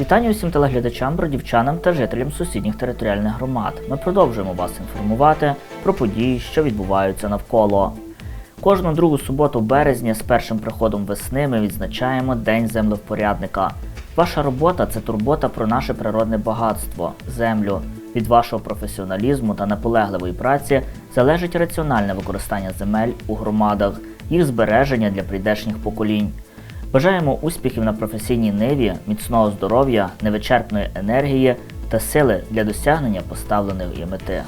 Вітання усім телеглядачам, бродівчанам та жителям сусідніх територіальних громад. Ми продовжуємо вас інформувати про події, що відбуваються навколо. Кожну другу суботу березня з першим приходом весни ми відзначаємо День землевпорядника. Ваша робота це турбота про наше природне багатство землю. Від вашого професіоналізму та наполегливої праці залежить раціональне використання земель у громадах, їх збереження для прийдешніх поколінь. Бажаємо успіхів на професійній ниві, міцного здоров'я, невичерпної енергії та сили для досягнення поставленої мети.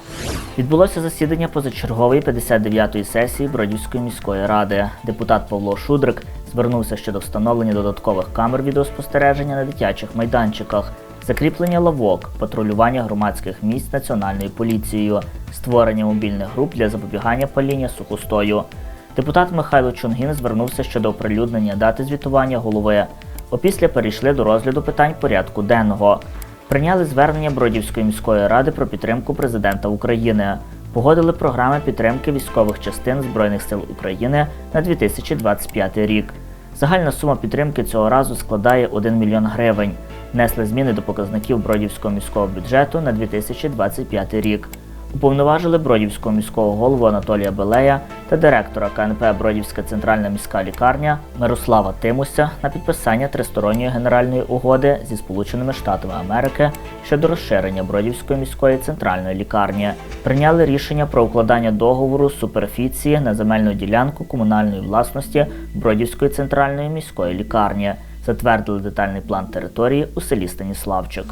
Відбулося засідання позачергової 59-ї сесії Бродівської міської ради. Депутат Павло Шудрик звернувся щодо встановлення додаткових камер відеоспостереження на дитячих майданчиках, закріплення лавок, патрулювання громадських місць національною поліцією, створення мобільних груп для запобігання паління сухостою. Депутат Михайло Чунгін звернувся щодо оприлюднення дати звітування голови. Опісля перейшли до розгляду питань порядку денного. Прийняли звернення Бродівської міської ради про підтримку президента України. Погодили програми підтримки військових частин Збройних сил України на 2025 рік. Загальна сума підтримки цього разу складає 1 мільйон гривень. Внесли зміни до показників Бродівського міського бюджету на 2025 рік. Уповноважили Бродівського міського голову Анатолія Белея та директора КНП Бродівська центральна міська лікарня Мирослава Тимуся на підписання тристоронньої генеральної угоди зі Сполученими Штатами Америки щодо розширення Бродівської міської центральної лікарні. Прийняли рішення про укладання договору з суперфіції на земельну ділянку комунальної власності Бродівської центральної міської лікарні. Затвердили детальний план території у селі Станіславчик.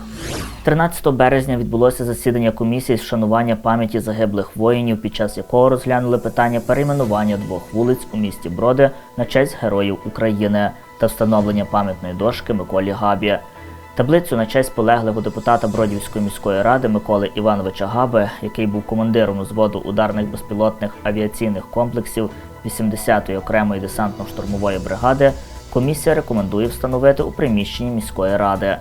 13 березня відбулося засідання комісії з вшанування пам'яті загиблих воїнів, під час якого розглянули питання перейменування двох вулиць у місті Броди на честь героїв України та встановлення пам'ятної дошки Миколі Габі. Таблицю на честь полеглого депутата Бродівської міської ради Миколи Івановича Габи, який був командиром взводу ударних безпілотних авіаційних комплексів 80-ї окремої десантно-штурмової бригади, комісія рекомендує встановити у приміщенні міської ради.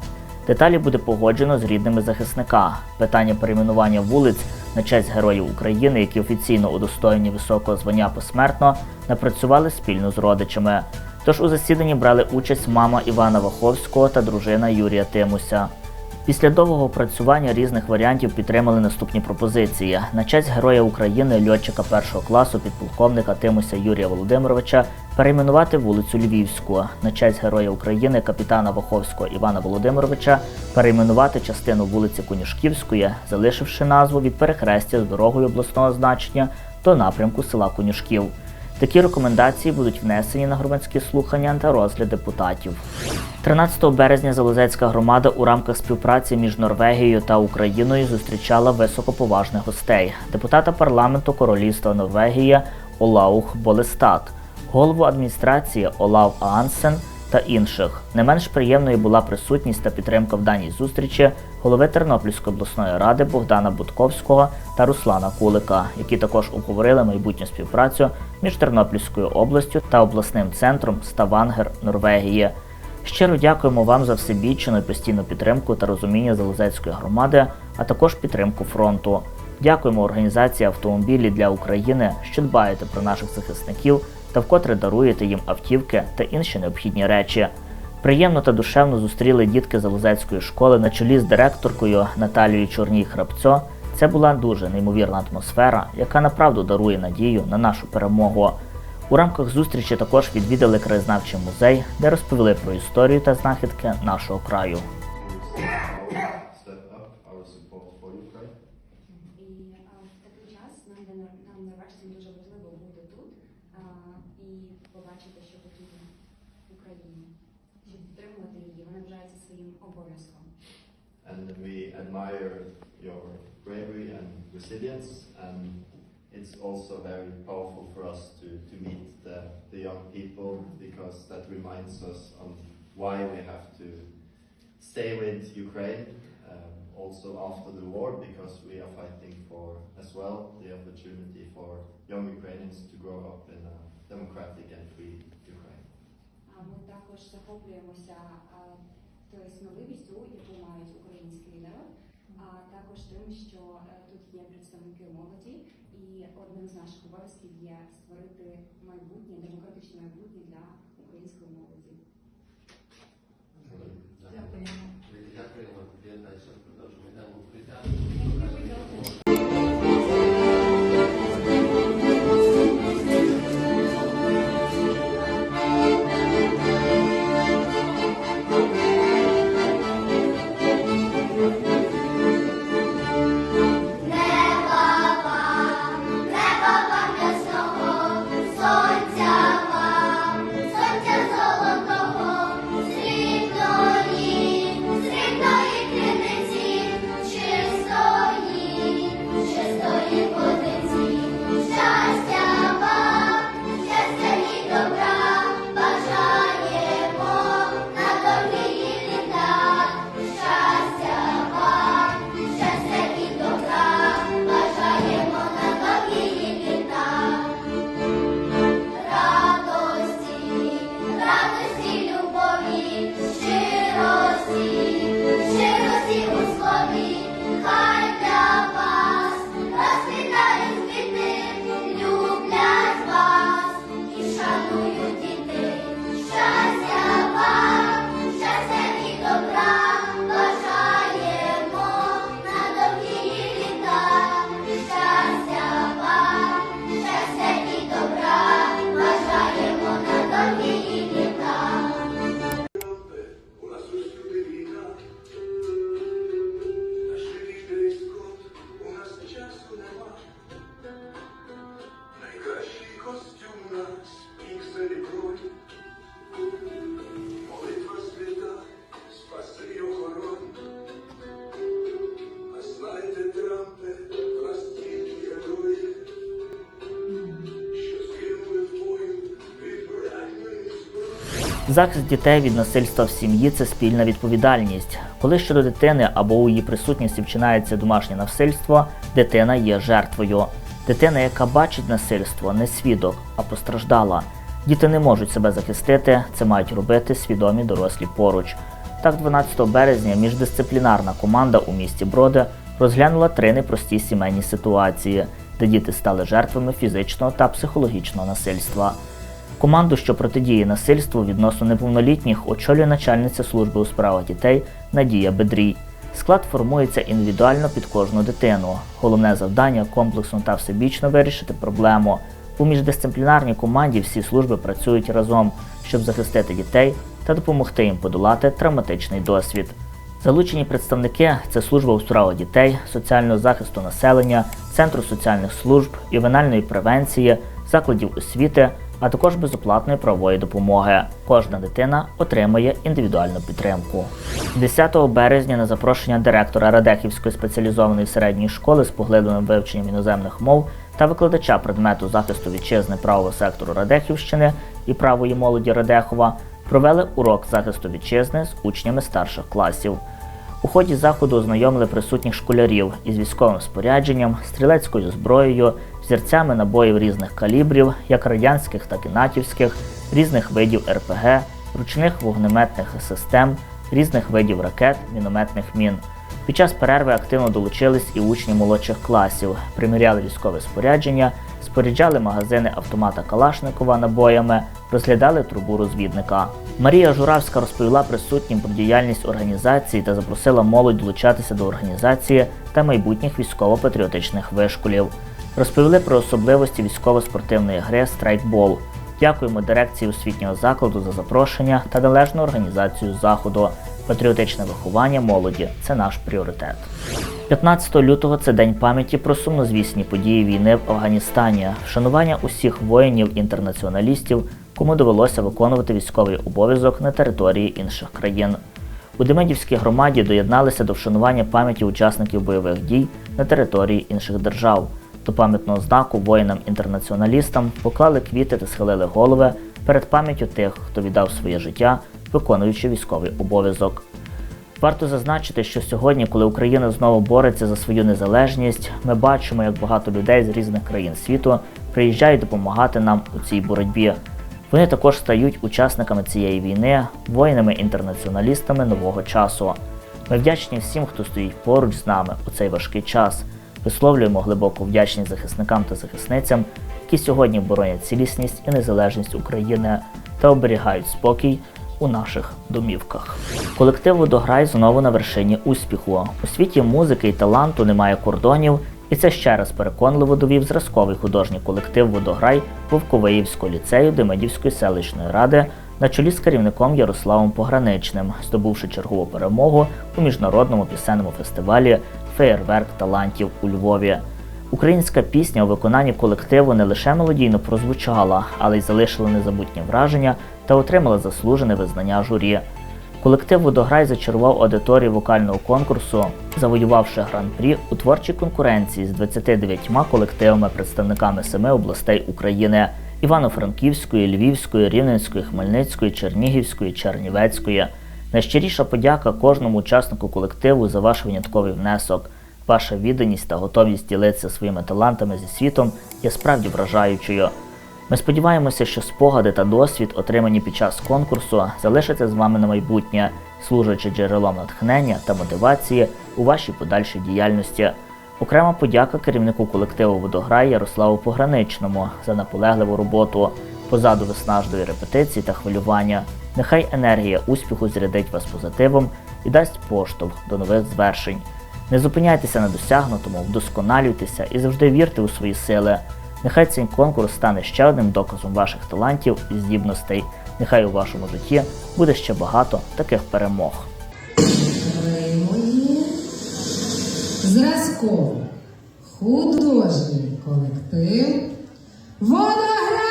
Деталі буде погоджено з рідними захисника. Питання перейменування вулиць на честь героїв України, які офіційно удостоєні високого звання посмертно, напрацювали спільно з родичами. Тож у засіданні брали участь мама Івана Ваховського та дружина Юрія Тимуся. Після довгого опрацювання різних варіантів підтримали наступні пропозиції: на честь Героя України, льотчика першого класу, підполковника Тимуся Юрія Володимировича перейменувати вулицю Львівську, на честь Героя України, капітана Ваховського Івана Володимировича перейменувати частину вулиці Конюшківської, залишивши назву від перехрестя з дорогою обласного значення до напрямку села Конюшків. Такі рекомендації будуть внесені на громадські слухання та розгляд депутатів. 13 березня Залозецька громада у рамках співпраці між Норвегією та Україною зустрічала високоповажних гостей депутата парламенту Королівства Норвегія Олаух Болестат, голову адміністрації Олав Аансен та інших. Не менш приємною була присутність та підтримка в даній зустрічі голови Тернопільської обласної ради Богдана Будковського та Руслана Кулика, які також обговорили майбутню співпрацю між Тернопільською областю та обласним центром Ставангер Норвегії. Щиро дякуємо вам за всебічну і постійну підтримку та розуміння Залозецької громади, а також підтримку фронту. Дякуємо організації Автомобілі для України, що дбаєте про наших захисників та вкотре даруєте їм автівки та інші необхідні речі. Приємно та душевно зустріли дітки Залозецької школи на чолі з директоркою Наталією Чорній Храбцо. Це була дуже неймовірна атмосфера, яка направду дарує надію на нашу перемогу. У рамках зустрічі також відвідали краєзнавчий музей, де розповіли про історію та знахідки нашого краю. такий час нам нам дуже важливо і побачити, що потрібно Україні, щоб підтримувати її. Вона вважається своїм обов'язком. And we admire your bravery and resilience. And it's also very powerful for us to, to meet the, the young people because that reminds us on why we have to stay with Ukraine um, also after the war because we are fighting for as well the opportunity for young Ukrainians to grow up in a democratic and free Ukraine. А ми також захоплюємося а, тою сміливістю, яку мають українські лідери, а також тим, що е, тут є представники молоді, і одним з наших обов'язків є створити майбутнє, демократичне майбутнє для української молоді. Захист дітей від насильства в сім'ї це спільна відповідальність. Коли щодо дитини або у її присутності вчинається домашнє насильство, дитина є жертвою. Дитина, яка бачить насильство, не свідок, а постраждала. Діти не можуть себе захистити, це мають робити свідомі дорослі поруч. Так, 12 березня міждисциплінарна команда у місті Броди розглянула три непрості сімейні ситуації, де діти стали жертвами фізичного та психологічного насильства. Команду, що протидіє насильству відносно неповнолітніх, очолює начальниця служби у справах дітей Надія Бедрій. Склад формується індивідуально під кожну дитину. Головне завдання комплексно та всебічно вирішити проблему. У міждисциплінарній команді всі служби працюють разом, щоб захистити дітей та допомогти їм подолати травматичний досвід. Залучені представники це служба у справах дітей, соціального захисту населення, центру соціальних служб, ювенальної превенції, закладів освіти, а також безоплатної правової допомоги. Кожна дитина отримує індивідуальну підтримку. 10 березня на запрошення директора Радехівської спеціалізованої середньої школи з поглибленим вивченням іноземних мов та викладача предмету захисту вітчизни правого сектору Радехівщини і правої молоді Радехова провели урок захисту вітчизни з учнями старших класів. У ході заходу ознайомили присутніх школярів із військовим спорядженням, стрілецькою зброєю, взірцями набоїв різних калібрів, як радянських, так і натівських, різних видів РПГ, ручних вогнеметних систем, різних видів ракет, мінометних мін. Під час перерви активно долучились і учні молодших класів, приміряли військове спорядження, споряджали магазини автомата Калашникова набоями, розглядали трубу розвідника. Марія Журавська розповіла присутнім про діяльність організації та запросила молодь долучатися до організації та майбутніх військово-патріотичних вишколів. Розповіли про особливості військово-спортивної гри Страйкбол. Дякуємо дирекції освітнього закладу за запрошення та належну організацію заходу. Патріотичне виховання молоді це наш пріоритет. 15 лютого це день пам'яті про сумнозвісні події війни в Афганістані, вшанування усіх воїнів-інтернаціоналістів, кому довелося виконувати військовий обов'язок на території інших країн. У Демидівській громаді доєдналися до вшанування пам'яті учасників бойових дій на території інших держав. До пам'ятного знаку воїнам-інтернаціоналістам поклали квіти та схилили голови перед пам'яттю тих, хто віддав своє життя, виконуючи військовий обов'язок. Варто зазначити, що сьогодні, коли Україна знову бореться за свою незалежність, ми бачимо, як багато людей з різних країн світу приїжджають допомагати нам у цій боротьбі. Вони також стають учасниками цієї війни, воїнами-інтернаціоналістами нового часу. Ми вдячні всім, хто стоїть поруч з нами у цей важкий час. Висловлюємо глибоку вдячність захисникам та захисницям, які сьогодні боронять цілісність і незалежність України та оберігають спокій у наших домівках. Колектив Водограй знову на вершині успіху. У світі музики і таланту немає кордонів, і це ще раз переконливо довів зразковий художній колектив Водограй Вовковиївського ліцею Демидівської селищної ради на чолі з керівником Ярославом Пограничним, здобувши чергову перемогу у міжнародному пісенному фестивалі Феєрверк талантів у Львові. Українська пісня у виконанні колективу не лише мелодійно прозвучала, але й залишила незабутні враження та отримала заслужене визнання журі. Колектив Водограй зачарував аудиторію вокального конкурсу, завоювавши гран-прі у творчій конкуренції з 29 колективами представниками семи областей України Івано-Франківської, Львівської, Рівненської, Хмельницької, Чернігівської, Чернівецької. Найщиріша подяка кожному учаснику колективу за ваш винятковий внесок. Ваша відданість та готовність ділитися своїми талантами зі світом є справді вражаючою. Ми сподіваємося, що спогади та досвід, отримані під час конкурсу, залишаться з вами на майбутнє, служачи джерелом натхнення та мотивації у вашій подальшій діяльності. Окрема подяка керівнику колективу Водограй Ярославу Пограничному за наполегливу роботу, позаду виснажливі репетиції та хвилювання. Нехай енергія успіху зрядить вас позитивом і дасть поштовх до нових звершень. Не зупиняйтеся на досягнутому, вдосконалюйтеся і завжди вірте у свої сили. Нехай цей конкурс стане ще одним доказом ваших талантів і здібностей. Нехай у вашому житті буде ще багато таких перемог. Зразковий художній колектив Водограй!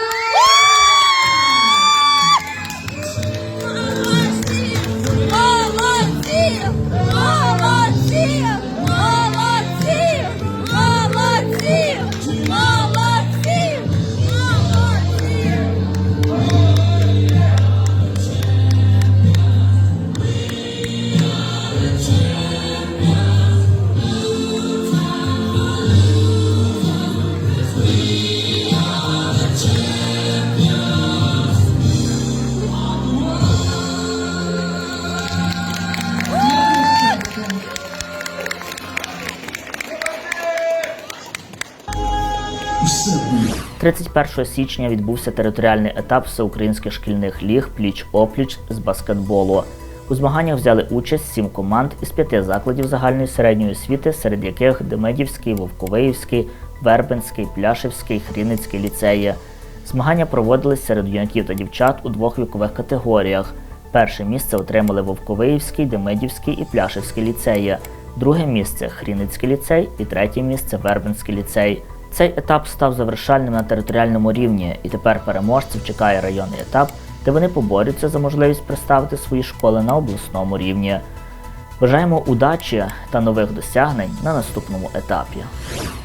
31 січня відбувся територіальний етап всеукраїнських шкільних ліг пліч-опліч з баскетболу. У змаганнях взяли участь сім команд із п'яти закладів загальної середньої освіти, серед яких Демидівський, Вовковиївський, Вербенський, Пляшівський, Хріницький ліцеї. Змагання проводились серед юнаків та дівчат у двох вікових категоріях. Перше місце отримали Вовковиївський, Демидівський і Пляшівський ліцеї, друге місце Хріницький ліцей і третє місце Вербенський ліцей. Цей етап став завершальним на територіальному рівні, і тепер переможців чекає районний етап, де вони поборються за можливість представити свої школи на обласному рівні. Бажаємо удачі та нових досягнень на наступному етапі.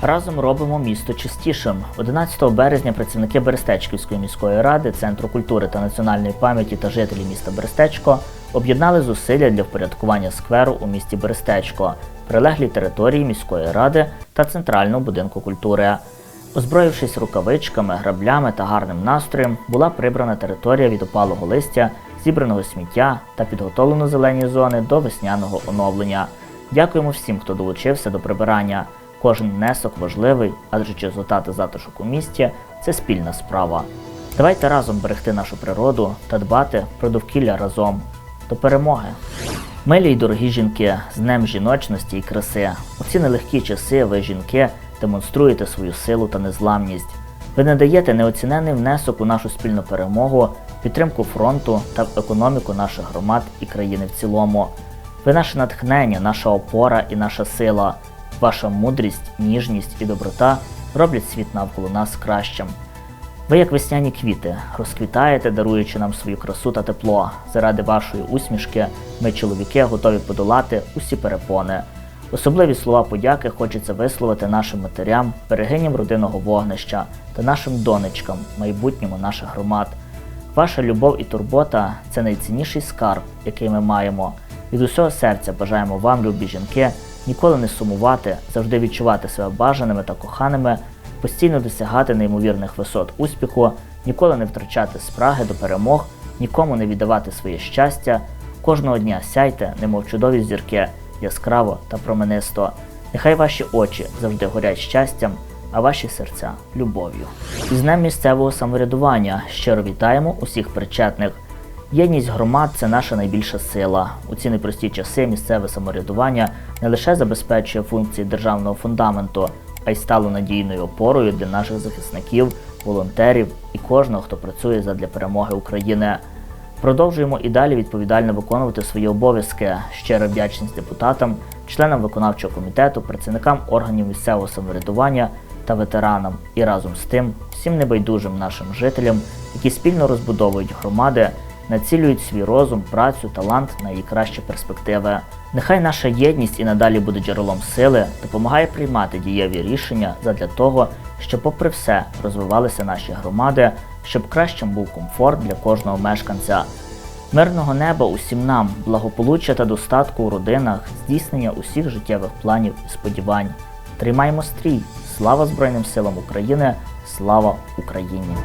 Разом робимо місто чистішим. 11 березня працівники Берестечківської міської ради, Центру культури та національної пам'яті та жителі міста Берестечко об'єднали зусилля для впорядкування скверу у місті Берестечко, прилеглій території міської ради та центрального будинку культури. Озброївшись рукавичками, граблями та гарним настроєм, була прибрана територія від опалого листя, зібраного сміття та підготовлено зелені зони до весняного оновлення. Дякуємо всім, хто долучився до прибирання. Кожен внесок важливий, адже чистота та затишок у місті це спільна справа. Давайте разом берегти нашу природу та дбати про довкілля разом. До перемоги! Милі й дорогі жінки, з Днем жіночності і краси. У ці нелегкі часи ви, жінки, демонструєте свою силу та незламність. Ви надаєте неоцінений внесок у нашу спільну перемогу, підтримку фронту та в економіку наших громад і країни в цілому. Ви наше натхнення, наша опора і наша сила. Ваша мудрість, ніжність і доброта роблять світ навколо нас кращим. Ви, як весняні квіти, розквітаєте, даруючи нам свою красу та тепло. Заради вашої усмішки ми, чоловіки, готові подолати усі перепони. Особливі слова подяки хочеться висловити нашим матерям, берегиням родинного вогнища та нашим донечкам, майбутньому наших громад. Ваша любов і турбота це найцінніший скарб, який ми маємо. Від усього серця бажаємо вам, любі жінки, ніколи не сумувати, завжди відчувати себе бажаними та коханими, постійно досягати неймовірних висот успіху, ніколи не втрачати спраги до перемог, нікому не віддавати своє щастя. Кожного дня сяйте, немов чудові зірки, яскраво та променисто. Нехай ваші очі завжди горять щастям, а ваші серця любов'ю. Із Днем місцевого самоврядування щиро вітаємо усіх причетних. Єдність громад це наша найбільша сила. У ці непрості часи місцеве самоврядування не лише забезпечує функції державного фундаменту, а й стало надійною опорою для наших захисників, волонтерів і кожного, хто працює задля перемоги України. Продовжуємо і далі відповідально виконувати свої обов'язки. Щира вдячність депутатам, членам виконавчого комітету, працівникам органів місцевого самоврядування та ветеранам, і разом з тим всім небайдужим нашим жителям, які спільно розбудовують громади, націлюють свій розум, працю, талант на її кращі перспективи. Нехай наша єдність і надалі буде джерелом сили, допомагає приймати дієві рішення задля того, щоб, попри все, розвивалися наші громади, щоб кращим був комфорт для кожного мешканця. Мирного неба усім нам, благополуччя та достатку у родинах, здійснення усіх життєвих планів і сподівань. Тримаймо стрій! Слава Збройним силам України! Слава Україні!